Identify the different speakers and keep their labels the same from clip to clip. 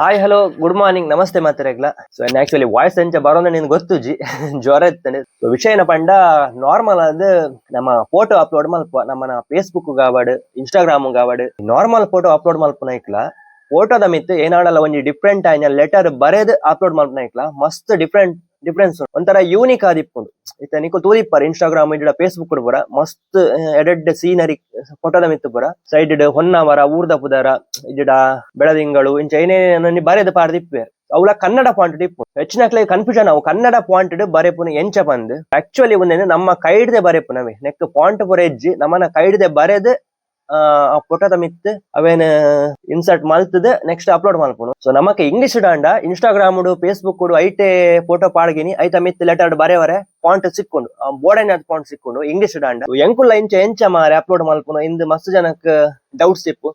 Speaker 1: Hi hello good morning ನಮಸ್ತೆ ಮಾತಾರೆಗ್ಲ. So actually voice ಎಂಚ ಬರೋದ ನಿನ್ ಗೊತ್ತುಜಿ ಜ್ವರ ಇರ್ತಾನೆ ವಿಷಯ ಪಂಡ ನಾರ್ಮಲ್ ಅದು ನಮ್ಮ ಫೋಟೋ ಅಪ್ಲೋಡ್ ಮಲ್ಪ ನಮ್ಮ ಫೇಸ್ಬುಕ್ ಗಾವಡ್ ಇನ್ಸ್ಟಾಗ್ರಾಮ್ ಗಾವಡ್ ನಾರ್ಮಲ್ ಫೋಟೋ ಅಪ್ಲೋಡ್ ಮಲ್ಪನ ಇಕ್ಲ. ಫೋಟೋದ ಮಿತ್ ಏನಾಡಲ್ಲ, ಒಂಜಿ ಡಿಫ್ರೆಂಟ್ ಆಯ್ನ ಲೆಟರ್ ಬರೆದು ಅಪ್ಲೋಡ್ ಮಲ್ಪನ ಇಕ್ಲ. ಮಸ್ತ್ ಡಿಫ್ರೆಂಟ್ ಡಿಫ್ರೆನ್ಸ್ ಒಂಥರ ಯೂನಿಕ್ ಆದಿಪ್ಪುಂಡು ಇತ್ತ ನಿಕು ತೂದಿಪ್ಪರ್ ಇನ್ಸ್ಟಾಗ್ರಾಮ್ ಇಡ ಫೇಸ್ಬುಕ್ ಪೂರ ಮಸ್ತ್ ಎಡೆಡ್ ಸೀನರಿ ಫೋಟೋದ ಮಿತ್ತು ಪುರ ಸೈಡ್ ಹೊನ್ನಾವರ, ಊರ್ದ ಪುದರ ಇಜ್ಜಿಡ ಬೆಳದಿಂಗಳು ಇಂಚ ಏನೇನು ಬರೆದು ಪಾರ್ದಿಪ್ಪೆ ಅವಳ ಕನ್ನಡ ಪಾಯಿಂಟ್ ಇಪ್ಪು. ಹೆಚ್ಚಿನಕ್ಲೆ ಕನ್ಫ್ಯೂಷನ್ ಅವು ಕನ್ನಡ ಪಾಯಿಂಟ್ ಬರೆಪುನ ಎಂಚ ಬಂದ್ ಆಕ್ಚುಲಿ ಒಂದೇನು ನಮ್ಮ ಕೈಡ್ದೆ ಬರೆಪು ನವೆ ನೆಕ್ ಪಾಯಿಂಟ್ ಪುರ ಎಜ್ಜಿ. ನಮ್ಮನ ಕೈಡ್ದೆ ಬರೆದು ಆ ಫೋಟೋದ ಮಿತ್ ಅವೇನ್ ಇನ್ಸರ್ಟ್ ಮಲ್ತದ ನೆಕ್ಸ್ಟ್ ಅಪ್ಲೋಡ್ ಮಲ್ಪುನು ಸೊ ನಮಕ್ ಇಂಗ್ಲಿಷ್ ಡಾಂಡ ಇನ್ಸ್ಟಾಗ್ರಾಮ್ ಫೇಸ್ಬುಕ್ ಐಟೆ ಫೋಟೋ ಪಾಡ್ಗಿನಿ. ಐತ ಮಿತ್ ಲೆಟರ್ ಬರೆವರೆ ಪಾಯಿಂಟ್ ಸಿಕ್ಕೊಂಡು. ಬೋರ್ಡನ್ ಪಾಯಿಂಟ್ ಸಿಕ್ಕೊಂಡು ಇಂಗ್ಲಿಷ್ ಡಾಂಡ ಎಂಕುಲ್ಲ ಇಂಚ ಎಂಚ ಮಾರೆ ಅಪ್ಲೋಡ್ ಮಲ್ಪುನು ಇಂದು ಮಸ್ತ್ ಜನಕ್ ಡೌಟ್ಸ್ ಇಪ್ಪು.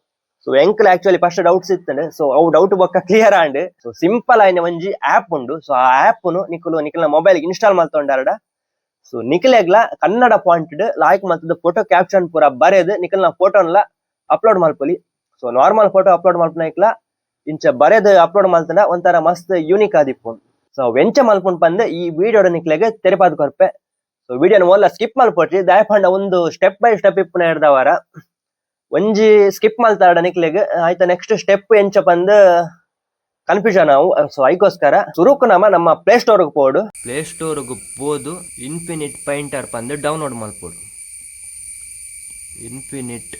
Speaker 1: ಸೊ ಎಂಕಲ್ ಆಕ್ಚುಲಿ ಫಸ್ಟ್ ಡೌಟ್ಸ್ ಇತ್ತಂಡೆ. ಸೊ ಅವು ಡೌಟ್ ಬೊಕ್ಕ ಕ್ಲಿಯರ್ ಆಂಡ್. ಸೊ ಸಿಂಪಲ್ ಆಯ್ನ ಒಂಜಿ ಆಪ್ ಉಂಡು. ಸೊ ಆ ಆಪ್ ನಿಕುಲು ನಿಖಲ್ನ ಮೊಬೈಲ್ ಇನ್ಸ್ಟಾಲ್ ಮಲ್ತೊಂಡಾರಡ ಸೊ ನಿಖಿಲೆಗ್ಲ ಕನ್ನಡ ಪಾಯಿಂಟ್ ಲಾಯ್ಕ್ ಮಲ್ತದ ಫೋಟೋ ಕ್ಯಾಪ್ಷನ್ ಪೂರ ಬರೆದು ನಿಖಲ್ನ ಫೋಟೋನ್ಲ ಅಪ್ಲೋಡ್ ಮಲ್ಪೊಲಿ ಸೊ ನಾರ್ಮಲ್ ಫೋಟೋ ಅಪ್ಲೋಡ್ ಇಕ್ಲ ಇಂಚ ಬರೆದು ಅಪ್ಲೋಡ್ ಮಲ್ತಂಡ ಒಂಥರ ಮಸ್ತ್ ಯೂನಿಕ್ ಆದಿಪ್ಪು ಸೊ ವೆಂಚ ಮಲ್ಕೊಂಡು ಬಂದ್ ಈ ವಿಡಿಯೋಡ ನಿಕ್ಲೆಗೆ ತೆರೆಪಾದ್ ಕೊರ್ಪೆ. ಸೊ ವಿಡಿಯೋನ ಮೊದಲ ಸ್ಕಿಪ್ ಮಾಡ್ಕೊಟ್ರಿ ದಯಪಂಡ ಒಂದು ಸ್ಟೆಪ್ ಬೈ ಸ್ಟೆಪ್ ಇಪ್ಪುನ ಹಿಡ್ದವಾರ ಒಂಜಿ ಸ್ಕಿಪ್ ಮಲ್ತಾಡ ನಿಕ್ಲೆಗ್ ಆಯ್ತಾ ನೆಕ್ಸ್ಟ್ ಸ್ಟೆಪ್ ಎಂಚ ಬಂದ್ ಕನ್ಫ್ಯೂಷನ್ ನಾವು, ಸೊ ಐಕೋಸ್ಕರ ಸುರುಕು ನಮ ನಮ್ಮ ಪ್ಲೇ ಸ್ಟೋರ್ ಪೋಡು
Speaker 2: ಪ್ಲೇ ಸ್ಟೋರ್ಗೆ ಪೋದು ಇನ್ಫಿನಿಟ್ ಪೈಂಟರ್ ಬಂದು ಡೌನ್ಲೋಡ್ ಮಾಡ್ಬೋದು ಇನ್ಫಿನಿಟ್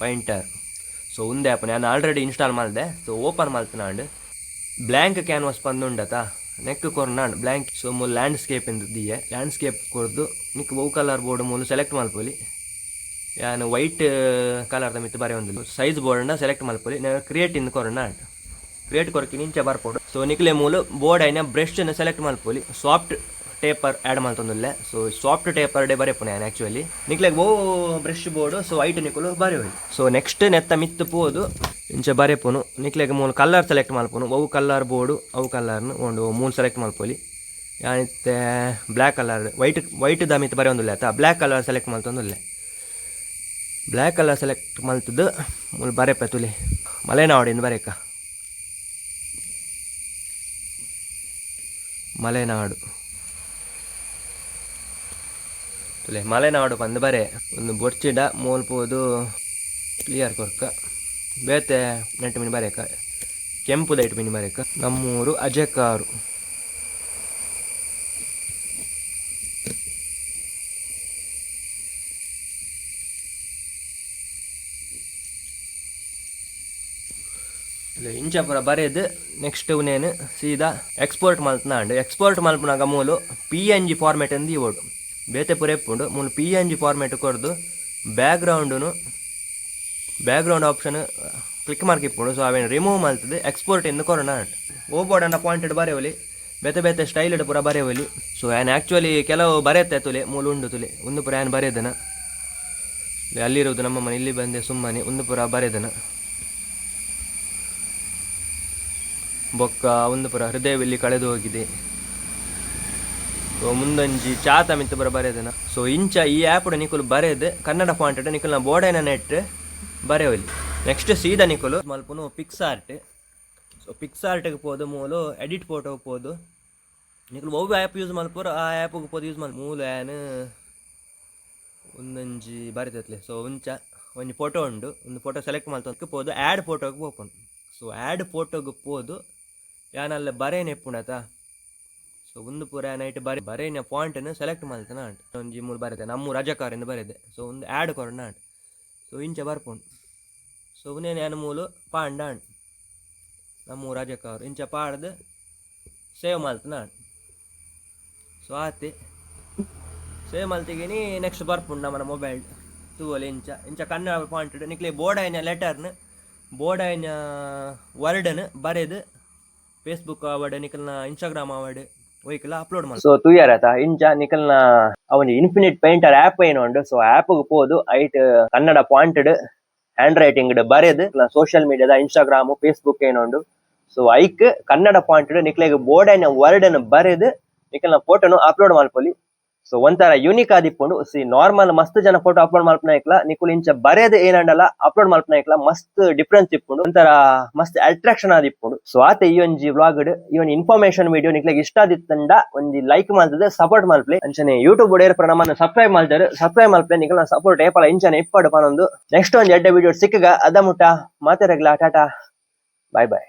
Speaker 2: ಪೈಂಟರ್ ಸೊ ಒಂದೇ ಆ್ಯಪ್ ನಾನು ಆಲ್ರೆಡಿ ಇನ್ಸ್ಟಾಲ್ ಮಾಡಿದೆ. ಸೊ ಓಪನ್ ಮಾಡ್ತಾನಾಂಡು ಬ್ಲ್ಯಾಂಕ್ ಕ್ಯಾನ್ವಾಸ್ ಬಂದುಂಡತಾ ನೆಕ್ ಕೊರ್ನಾಂಡ್ ಬ್ಲ್ಯಾಂಕ್ ಸೊ ಮೂಲ ಲ್ಯಾಂಡ್ಸ್ಕೇಪ್ ಇಂದ ದಿಯೆ ಲ್ಯಾಂಡ್ಸ್ಕೇಪ್ ಕೊರ್ದು ನಿಕ್ ಬೌ ಕಲರ್ ಬೋರ್ಡ್ ಮೂಲ ಸೆಲೆಕ್ಟ್ ಮಲ್ಪೊಲಿ ಯಾನು ವೈಟ್ ಕಲರ್ದ ಮಿತ್ತು ಬರೆಯೊಂದಿಲ್ಲ. ಸೈಜ್ ಬೋರ್ಡ್ನ ಸೆಲೆಕ್ಟ್ ಮಲ್ಪೊಲಿ ನಾನು ಕ್ರಿಯೇಟ್ ಇಂದು ಕೊರೋನಾಂಡ್ ಕೊರಕಿ ನಿಂಚೆ ಬರ್ಪೋಡು. ಸೊ ನಿಕ್ಲೆ ಮೂಲು ಬೋರ್ಡ್ ಐನ ಬ್ರಷ್ ಸೆಲೆಕ್ಟ್ ಮಲ್ಪೊಲಿ ಸಾಫ್ಟ್ ಟೇಪರ್ ಆ್ಯಡ್ ಮಾಡ್ತಂದಿಲ್ಲ. ಸೊ ಸಾಫ್ಟ್ ಟೇಪರ್ ಡೇ ಬರೆಯಪ್ಪ ನಾನು ಆ್ಯಕ್ಚುಲಿ ನಿಕ್ಲೆಗ್ ಓ ಬ್ರಷ್ ಬೋರ್ಡು ಸೊ ಐಟ್ ನಿಕ್ಕಲು ಬರೆಯೋಳಿ. ಸೊ ನೆಕ್ಸ್ಟ್ ನೆತ್ತ ಮಿತ್ತು ಪೋದು, ಇಂಚ ಬರೆಪುನು. ನಿಕ್ಲೆಗ್ ಮೂಲ ಕಲರ್ ಸೆಲೆಕ್ಟ್ ಮಾಡ್ಪೋನು. ಅವು ಕಲರ್ ಬೋರ್ಡು ಅವು ಕಲರ್ನು ಒಂದು ಮೂಲು ಸೆಲೆಕ್ಟ್ ಮಾಡ್ಪೋಲಿ. ಯಾನಿತ್ತೆ ಬ್ಲ್ಯಾಕ್ ಕಲರ್ ವೈಟ್ ವೈಟ್ ದ ಮಿತ್ ಬರೆ ಒಂದುಲ್ಲೆ ಆತ. ಬ್ಲ್ಯಾಕ್ ಕಲರ್ ಸೆಲೆಕ್ಟ್ ಮಾಡ್ತಂದಿಲ್ಲ. ಬ್ಲ್ಯಾಕ್ ಕಲರ್ ಸೆಲೆಕ್ಟ್ ಮಲ್ತದ್ದು ಮೂಲ ಬರೆಪ ತುಲಿ. ಮಲೆನಾಡಿಂದ ಬರೇಕ. ಮಲೆನಾಡು. ಮಲೆನಾಡು ಬಂದು ಬರೆ ಒಂದು ಬೊರ್ಚಿಡ ಮೋಲ್ಪೋದು ಕ್ಲಿಯರ್ ಕೊರ್ಕ. ಬೇತೆ ನೆಟ್ಟು ಮಿನಿ ಬರೇಕ. ಕೆಂಪು ದೈಟ್ ಮಿನಿ ಬರೇಕ. ನಮ್ಮೂರು ಅಜಕಾರು. ಇಂಚ ಪೂರ ಬರೆದು ನೆಕ್ಸ್ಟ್ ಉನೇನು? ಸೀದಾ ಎಕ್ಸ್ಪೋರ್ಟ್ ಮಲ್ತನಾಂಡು ಎಕ್ಸ್ಪೋರ್ಟ್ ಮಲ್ಪನಾಗ ಮೂಲು ಪಿ ಎನ್ ಜಿ ಫಾರ್ಮೇಟ್ ಎಂದು ಇವಡು ಬೇತೆ ಪೂರ ಎಪ್ಪುಂಡು. ಮೂಲು ಪಿ ಎನ್ ಜಿ ಫಾರ್ಮೇಟ್ ಕೊರ್ದು ಬ್ಯಾಕ್ಗ್ರೌಂಡುನು ಬ್ಯಾಕ್ಗ್ರೌಂಡ್ ಆಪ್ಷನ್ ಕ್ಲಿಕ್ ಮಾರ್ಕ್ ಇಪ್ಪುಂಡು. ಸೊ ಅವೇನು ರಿಮೂವ್ ಮಲ್ತದೆ ಎಕ್ಸ್ಪೋರ್ಟ್ ಎಂದು ಕೊರೋಣ ಅನ್ನ ಪಾಯಿಂಟೆಡ್ ಬರೆಯೋಲಿ ಬೇತೆ ಬೇತೆ ಸ್ಟೈಲ್ ಪೂರ ಬರೆಯೋಲಿ ಸೊ ಏನು ಆ್ಯಕ್ಚುಲಿ ಕೆಲವು ಬರೆಯುತ್ತೆ ತುಲೆ, ಮೂಲು ಉಂಡು ತುಲೆ. ಒಂದು ಪುರ ಏನು ಬರೆಯೋದನ? ಅಲ್ಲಿರೋದು ನಮ್ಮ ಮನೆ, ಇಲ್ಲಿ ಬಂದೆ ಸುಮ್ಮನೆ, ಒಂದು ಪುರ ಬರೆದನ ಬೊಕ್ಕ ಒಂದು ಪುರ ಹೃದಯವಿಲ್ಲಿ ಕಳೆದು ಹೋಗಿದೆ. ಸೊ, ಮುಂದೊಂಜಿ ಚಾತ ಮಿತ್ ಪುರ ಬರೆಯದನ ಸೊ, ಇಂಚ ಈ ಆ್ಯಪ್ ನಿಕುಲು ಬರೆದು, ಕನ್ನಡ ಫಾಂಟ್ ನಿಕುಲ್ನ ಬೋರ್ಡೈನ ನೆಟ್ ಬರೆಯೋಲಿ ನೆಕ್ಸ್ಟ್ ಸೀದ ನಿಕುಲು ಮಲ್ಪುನು ಪಿಕ್ಸ್ ಆರ್ಟ್ ಸೊ ಪಿಕ್ಸ್ ಆರ್ಟ್ಗೆ ಹೋದು ಮೂಲು ಎಡಿಟ್ ಫೋಟೋಗೆ ಪೋದು ನಿಕುಲು ಒಬ್ಬ ಆ್ಯಪ್ ಯೂಸ್ ಮಲ್ಪುರ ಆ ಆ್ಯಪ್ಗೆ ಪೋದು ಯೂಸ್ ಮಲ್ ಮೂಲು ಏನು? ಒಂದೊಂಜಿ ಬರೆದತ್ಲೆ. ಸೊ, ಒಂಚ ಒಂದು ಫೋಟೋ ಉಂಡು. ಒಂದು ಫೋಟೋ ಸೆಲೆಕ್ಟ್ ಮಾಡ್ತಕ್ಕೆ ಪೋದು ಆ್ಯಡ್ ಫೋಟೋಗೆ ಹೋಗ್ಕೊಂಡು ಸೊ ಆ್ಯಡ್ ಫೋಟೋಗೆ ಹೋದು ಯಾನಲ್ಲ ಬರೇನ್ ಎಪ್ಪುಣತ ಸೊ ಒಂದು ಪೂರ ನೈಟ್ ಬರೆ ಬರೇನ ಪಾಯಿಂಟನ್ನು ಸೆಲೆಕ್ಟ್ ಮಾಡ್ತಾನೆ ಅಂಟ್ ಒಂಜಿ ಮೂರು ಬರೆದೆ ನಮ್ಮ ರಜಕಾರಿಂದ ಬರೆದೆ. ಸೊ ಒಂದು ಆ್ಯಡ್ ಕೊರೋಣ ಅಂಟ್ ಸೊ ಇಂಚ ಬರ್ಪುಂಡು ಸೊ ಉನೇನು ಏನು ಮೂಲು ಪಾಂಡ ಅಂಟ್ ನಮ್ಮ ರಜಕಾರ. ಇಂಚ ಪಾಡ್ದು ಸೇವ್ ಮಾಡ್ತಾನೆ ಅಂಟ್ ಸೊ ಆತಿ. ಸೇವ್ ಮಾಡ್ತೀನಿ ನೆಕ್ಸ್ಟ್ ಬರ್ಪುಂಡು ನಮ್ಮ ಮೊಬೈಲ್ ತೂವಲ್ಲಿ ಇಂಚ. ಇಂಚ ಕನ್ನಡ ಪಾಯಿಂಟ್ ನಿಕ್ಲಿ ಬೋರ್ಡ್ ಲೆಟರ್ನ ಬೋಡಾಯಿನ ವರ್ಡನ್ನು ಬರೆದು ಫೇಸ್ಬುಕ್ ಆವಡ್ ನಿಖಲ್ನ ಇನ್ಸ್ಟಾಗ್ರಾಮ್ ಆವಡ್ ಒಯ್ಕಲ್ಲ ಅಪ್ಲೋಡ್ ಮಾಡಿ.
Speaker 1: ಸೊ ತುಯ್ಯಾರ ಆತ ಇಂಚ ನಿಖಲ್ನ ಅವನ್ ಇನ್ಫಿನಿಟ್ ಪೇಂಟರ್ ಆ್ಯಪ್ ಏನು ಉಂಡು ಸೊ ಆಪ್ ಪೋದು ಐಟ್, ಕನ್ನಡ ಪಾಯಿಂಟೆಡ್ ಹ್ಯಾಂಡ್ ರೈಟಿಂಗ್ ಬರೆದು ಸೋಷಿಯಲ್ ಮೀಡಿಯಾದ ಇನ್ಸ್ಟಾಗ್ರಾಮ್ ಫೇಸ್ಬುಕ್ ಏನುಂಡು ಸೊ ಐಕ್, ಕನ್ನಡ ಪಾಯಿಂಟೆಡ್ ನಿಕ್ಲೆಗ್ ಬೋರ್ಡ್ ವರ್ಡ್ ಅನ್ನು ಬರೆದು ನಿಖಲ್ನ ಫೋಟೋನು ಅಪ್ಲೋಡ್ ಮಾಡ್ಕೊಲಿ ಸೊ ಒಂಥರ ಯೂನಿಕ್ ಆದಿಪ್ಪುಂಡು ಸಿ ನಾರ್ಮಲ್ ಮಸ್ತ್ ಜನ ಫೋಟೋ ಅಪ್ಲೋಡ್ ಮಲ್ಪನಾಯ್ಕಲ ನಿಕುಲ್ ಇಂಚ ಬರೆಯದೆ ಏನಂಡಲ್ಲ ಅಪ್ಲೋಡ್ ಮಲ್ಪನಾಯ್ಕಲ ಮಸ್ತ್ ಡಿಫ್ರೆನ್ಸ್ ಇಪ್ಪುಂಡು. ಒಂಥರ ಮಸ್ತ್ ಅಟ್ರಾಕ್ಷನ್ ಆದಿಪ್ಪುಂಡು ಸೊ ಆತ ಈ ಒಂಜಿ ವ್ಲಾಗ್ ಈ ಒಂದು ಇನ್ಫಾರ್ಮೇಶನ್ ವಿಡಿಯೋ ನಿಕ್ಲೆಗ್ ಇಷ್ಟ ಆದಿತ್ತಂಡ, ಒಂಜಿ ಲೈಕ್ ಮಾಡ್ತದೆ ಸಪೋರ್ಟ್ ಮಲ್ಪ್ಲಿ ಅಂಚನೆ ಯೂಟ್ಯೂಬ್ ಒಡೆಯರ್ ನಮ್ಮನ್ನು ಸಬ್ಸ್ಕ್ರೈಬ್ ಮಾಡ್ತಾರೆ. ಸಬ್ಸ್ಕ್ರೈಬ್ ಮಲ್ಪೆ ನಿಕ್ಲ ಸಪೋರ್ಟ್ ಏಪಲ ಇಂಚನೆ ಇಪ್ಪಡು ಪನೊಂದು. ನೆಕ್ಸ್ಟ್ ಒಂದು ಎಡ್ಡೆ ವಿಡಿಯೋ ಸಿಕ್ಕಗ, ಅದ ಮುಟ್ಟ. ಮಾತಾಡಗ್ಲ ಟಾಟಾ. ಬಾಯ್ ಬಾಯ್